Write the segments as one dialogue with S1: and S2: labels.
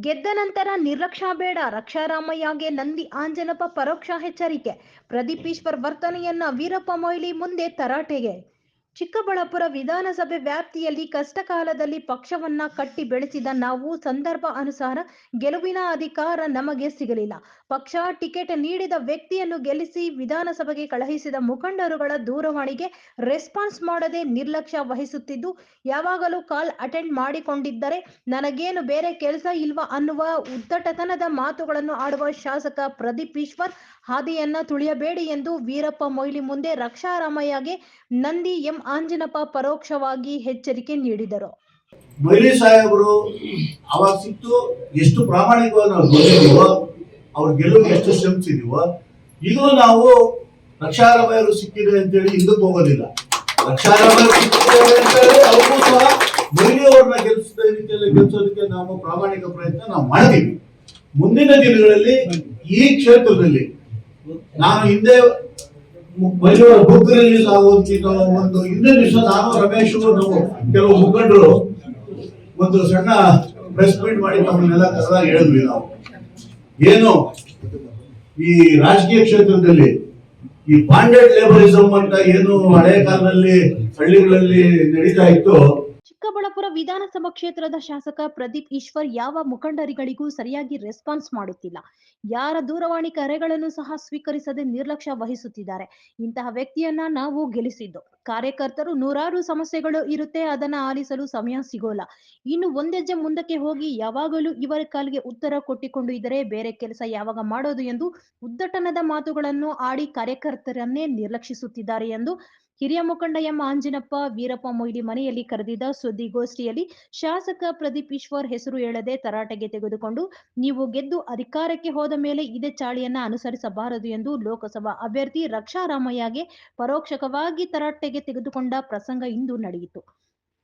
S1: ಗೆದ್ದ ನಂತರ ನಿರ್ಲಕ್ಷ್ಯ ಬೇಡ. ರಕ್ಷಾರಾಮಯ್ಯಗೆ ನಂದಿ ಆಂಜನಪ್ಪ ಪರೋಕ್ಷ ಎಚ್ಚರಿಕೆ. ಪ್ರದೀಪ್ ಈಶ್ವರ್ ವರ್ತನೆಯನ್ನ ವೀರಪ್ಪ ಮೊಯ್ಲಿ ಮುಂದೆ ತರಾಟೆಗೆ. ಚಿಕ್ಕಬಳ್ಳಾಪುರ ವಿಧಾನಸಭೆ ವ್ಯಾಪ್ತಿಯಲ್ಲಿ ಕಷ್ಟಕಾಲದಲ್ಲಿ ಪಕ್ಷವನ್ನ ಕಟ್ಟಿ ಬೆಳೆಸಿದ ನಾವು ಸಂದರ್ಭ ಅನುಸಾರ ಗೆಲುವಿನ ಅಧಿಕಾರ ನಮಗೆ ಸಿಗಲಿಲ್ಲ. ಪಕ್ಷ ಟಿಕೆಟ್ ನೀಡಿದ ವ್ಯಕ್ತಿಯನ್ನು ಗೆಲ್ಲಿಸಿ ವಿಧಾನಸಭೆಗೆ ಕಳುಹಿಸಿದ ಮುಖಂಡರುಗಳ ದೂರವಾಣಿಗೆ ರೆಸ್ಪಾನ್ಸ್ ಮಾಡದೆ ನಿರ್ಲಕ್ಷ್ಯ ವಹಿಸುತ್ತಿದ್ದು, ಯಾವಾಗಲೂ ಕಾಲ್ ಅಟೆಂಡ್ ಮಾಡಿಕೊಂಡಿದ್ದರೆ ನನಗೇನು ಬೇರೆ ಕೆಲಸ ಇಲ್ವಾ ಅನ್ನುವ ಉದ್ದಟತನದ ಮಾತುಗಳನ್ನು ಆಡುವ ಶಾಸಕ ಪ್ರದೀಪ್ ಈಶ್ವರ್, ಹಾದಿಯನ್ನ ತುಳಿಯಬೇಡಿ ಎಂದು ವೀರಪ್ಪ ಮೊಯ್ಲಿ ಮುಂದೆ ರಕ್ಷಾರಾಮಯ್ಯಗೆ ನಂದಿ ಎಂ. ಆಂಜನಪ್ಪ ಪರೋಕ್ಷವಾಗಿ ಎಚ್ಚರಿಕೆ ನೀಡಿದರು.
S2: ಮೊಯ್ಲಿ ಸಾಹೇಬರು ಅವಾಗ ಸಿಕ್ತು, ಎಷ್ಟು ಪ್ರಾಮಾಣಿಕವಾಗಿ ಅವ್ರ ಗೆಲುವು ಎಷ್ಟು ಶ್ರಮಿಸಿದೀವೋ ಇದು ನಾವು ರಕ್ಷಾರಾಮಯ್ಯರು ಸಿಕ್ಕಿದೆ ಅಂತೇಳಿ ಹಿಂದಕ್ಕೆ ಹೋಗೋದಿಲ್ಲ. ಅವ್ರಿಗೂ ಸಹ ಮೊಯ್ಲಿ ಅವ್ರನ್ನ ಗೆಲ್ಸಿದ ರೀತಿಯಲ್ಲಿ ಗೆಲ್ಸೋದಕ್ಕೆ ನಾವು ಪ್ರಾಮಾಣಿಕ ಪ್ರಯತ್ನ ನಾವು ಮಾಡಿದೀವಿ ಮುಂದಿನ ದಿನಗಳಲ್ಲಿ ಈ ಕ್ಷೇತ್ರದಲ್ಲಿ ನಾನು ಹಿಂದೆ ಮೊಯ್ಲಿಯವರ ಬುಕ್ ನಾವು ಒಂದು ಹಿಂದಿನ ದಿವಸ ನಾನು, ರಮೇಶ್, ನಾವು ಕೆಲವು ಮುಖಂಡರು ಒಂದು ಸಣ್ಣ ಪ್ರೆಸ್ ಮೀಟ್ ಮಾಡಿ ತಮ್ಮನ್ನೆಲ್ಲ ಕರೆದಾಗ ಹೇಳಿದ್ವಿ ನಾವು. ಏನು? ಈ ರಾಜಕೀಯ ಕ್ಷೇತ್ರದಲ್ಲಿ ಈ ಬಾಂಡೆಡ್ ಲೇಬರಿಸಮ್ ಅಂತ ಏನು ಹಳೆ ಕಾಲದಲ್ಲಿ ಹಳ್ಳಿಗಳಲ್ಲಿ ನಡೀತಾ ಇತ್ತು
S1: ಚಿಕ್ಕಬಳ್ಳಾಪುರ ವಿಧಾನಸಭಾ ಕ್ಷೇತ್ರದ ಶಾಸಕ ಪ್ರದೀಪ್ ಈಶ್ವರ್ ಯಾವ ಮುಖಂಡರಿಗಳಿಗೂ ಸರಿಯಾಗಿ ರೆಸ್ಪಾನ್ಸ್ ಮಾಡುತ್ತಿಲ್ಲ. ಯಾರ ದೂರವಾಣಿ ಕರೆಗಳನ್ನು ಸಹ ಸ್ವೀಕರಿಸದೆ ನಿರ್ಲಕ್ಷ್ಯ ವಹಿಸುತ್ತಿದ್ದಾರೆ. ಇಂತಹ ವ್ಯಕ್ತಿಯನ್ನ ನಾವು ಗೆಲ್ಲಿಸಿದ್ದು. ಕಾರ್ಯಕರ್ತರು ನೂರಾರು ಸಮಸ್ಯೆಗಳು ಇರುತ್ತೆ, ಅದನ್ನ ಆಲಿಸಲು ಸಮಯ ಸಿಗೋಲ್ಲ. ಇನ್ನು ಒಂದೆಜ್ಜೆ ಮುಂದಕ್ಕೆ ಹೋಗಿ ಯಾವಾಗಲೂ ಇವರ ಕಾಲಿಗೆ ಉತ್ತರ ಕೊಟ್ಟಿಕೊಂಡು ಇದ್ದರೆ ಬೇರೆ ಕೆಲಸ ಯಾವಾಗ ಮಾಡೋದು ಎಂದು ಉದ್ದಟನದ ಮಾತುಗಳನ್ನು ಆಡಿ ಕಾರ್ಯಕರ್ತರನ್ನೇ ನಿರ್ಲಕ್ಷಿಸುತ್ತಿದ್ದಾರೆ ಎಂದು ಹಿರಿಯ ಮುಖಂಡ ಎಂ ಆಂಜಿನಪ್ಪ ವೀರಪ್ಪ ಮೊಯ್ಲಿ ಮನೆಯಲ್ಲಿ ಕರೆದಿದ್ದ ಸುದ್ದಿಗೋಷ್ಠಿಯಲ್ಲಿ ಶಾಸಕ ಪ್ರದೀಪ್ ಈಶ್ವರ್ ಹೆಸರು ಹೇಳದೆ ತರಾಟೆಗೆ ತೆಗೆದುಕೊಂಡು, ನೀವು ಗೆದ್ದು ಅಧಿಕಾರಕ್ಕೆ ಹೋದ ಮೇಲೆ ಇದೇ ಚಾಳಿಯನ್ನ ಅನುಸರಿಸಬಾರದು ಎಂದು ಲೋಕಸಭಾ ಅಭ್ಯರ್ಥಿ ರಕ್ಷಾರಾಮಯ್ಯಗೆ ಪರೋಕ್ಷಕವಾಗಿ ತರಾಟೆಗೆ ತೆಗೆದುಕೊಂಡ ಪ್ರಸಂಗ ಇಂದು ನಡೆಯಿತು.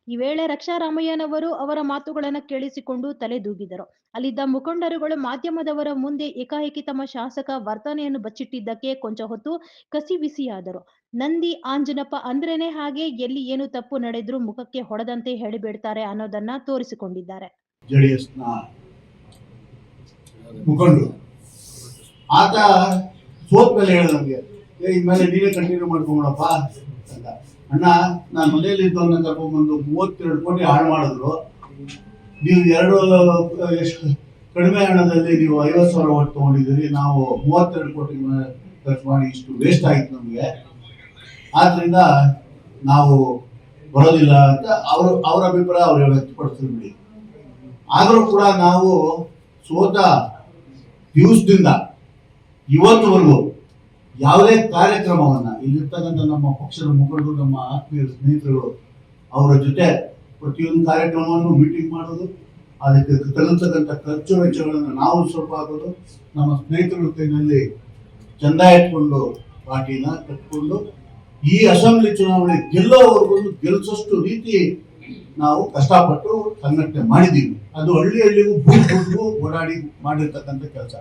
S1: ಈ ವೇಳೆ ರಕ್ಷಾರಾಮಯ್ಯನವರು ಅವರ ಮಾತುಗಳನ್ನು ಕೇಳಿಸಿಕೊಂಡು ತಲೆದೂಗಿದರು. ಅಲ್ಲಿದ್ದ ಮುಖಂಡರುಗಳು ಮಾಧ್ಯಮದವರ ಮುಂದೆ ಏಕಾಏಕಿ ತಮ್ಮ ಶಾಸಕ ವರ್ತನೆಯನ್ನು ಬಚ್ಚಿಟ್ಟಿದ್ದಕ್ಕೆ ಕೊಂಚ ಹೊತ್ತು ಕಸಿವಿಸಿಯಾದರು. ನಂದಿ, ಆಂಜನಪ್ಪ ಅಂದ್ರೇನೆ ಹಾಗೆ, ಎಲ್ಲಿ ಏನು ತಪ್ಪು ನಡೆದ್ರೂ ಮುಖಕ್ಕೆ ಹೊಡೆದಂತೆ ಹೇಳಿಬಿಡ್ತಾರೆ ಅನ್ನೋದನ್ನ ತೋರಿಸಿಕೊಂಡಿದ್ದಾರೆ.
S2: ಮುಖಂಡರು. ಆತ ಸೋತ್ ಮೇಲೆ ಹೇಳ ನಮ್ಗೆ ಇನ್ಮೇಲೆ ನೀನೇ ಕಂಟಿನ್ಯೂ ಮಾಡ್ಕೊಂಬಿಡಪ್ಪ ಅಂತ. ಅಣ್ಣ, ನಾನು ಮನೆಯಲ್ಲಿ ಇದ್ದವನ್ನ ಕರ್ಕೊಂಡ್ಬಂದು ಮೂವತ್ತೆರಡು ಕೋಟಿ ಹಾಳು ಮಾಡಿದ್ರು. ನೀವು ಎರಡು ಕಡಿಮೆ ಹಣದಲ್ಲಿ ನೀವು ಐವತ್ತು ಸಾವಿರ ಒಟ್ಟು ತಗೊಂಡಿದ್ದೀರಿ. ನಾವು ಮೂವತ್ತೆರಡು ಕೋಟಿ ಖರ್ಚು ಮಾಡಿ ಇಷ್ಟು ವೇಸ್ಟ್ ಆಯ್ತು ನಮಗೆ. ಆದ್ರಿಂದ ನಾವು ಬರೋದಿಲ್ಲ ಅಂತ ಅವರು, ಅವರ ಅಭಿಪ್ರಾಯ ಅವ್ರು ವ್ಯಕ್ತಪಡಿಸ್ತಾರೆ ಬಿಡಿ. ಆದರೂ ಕೂಡ ನಾವು ಸೋತ ದಿವಸದಿಂದ ಇವತ್ತುವರೆಗೂ ಯಾವುದೇ ಕಾರ್ಯಕ್ರಮವನ್ನ ಇಲ್ಲಿರ್ತಕ್ಕಂಥ ನಮ್ಮ ಪಕ್ಷದ ಮುಖಂಡರು, ನಮ್ಮ ಆತ್ಮೀಯ ಸ್ನೇಹಿತರುಗಳು, ಅವರ ಜೊತೆ ಪ್ರತಿಯೊಂದು ಕಾರ್ಯಕ್ರಮವನ್ನು ಮೀಟಿಂಗ್ ಮಾಡೋದು ಅದಕ್ಕೆ ತಗುಲ್ತಕ್ಕಂಥ ಖರ್ಚು ವೆಚ್ಚಗಳನ್ನು ನಾವು ಸ್ವಲ್ಪ ಹಾಕೋದು ನಮ್ಮ ಸ್ನೇಹಿತರ ಕೈನಲ್ಲಿ ಚಂದ ಇಟ್ಕೊಂಡು, ಪಾರ್ಟಿನ ಕಟ್ಕೊಂಡು, ಈ ಅಸೆಂಬ್ಲಿ ಚುನಾವಣೆ ಗೆಲ್ಲೋವರೆಗೂ ಗೆಲ್ಲಿಸೋಷ್ಟು ರೀತಿ ನಾವು ಕಷ್ಟಪಟ್ಟು ಸಂಘಟನೆ ಮಾಡಿದ್ದೀವಿ. ಅದು ಹಳ್ಳಿ ಹಳ್ಳಿಗೂ ಬೂತ್ಗೂ ಓಡಾಡಿ ಮಾಡಿರ್ತಕ್ಕಂಥ ಕೆಲಸ.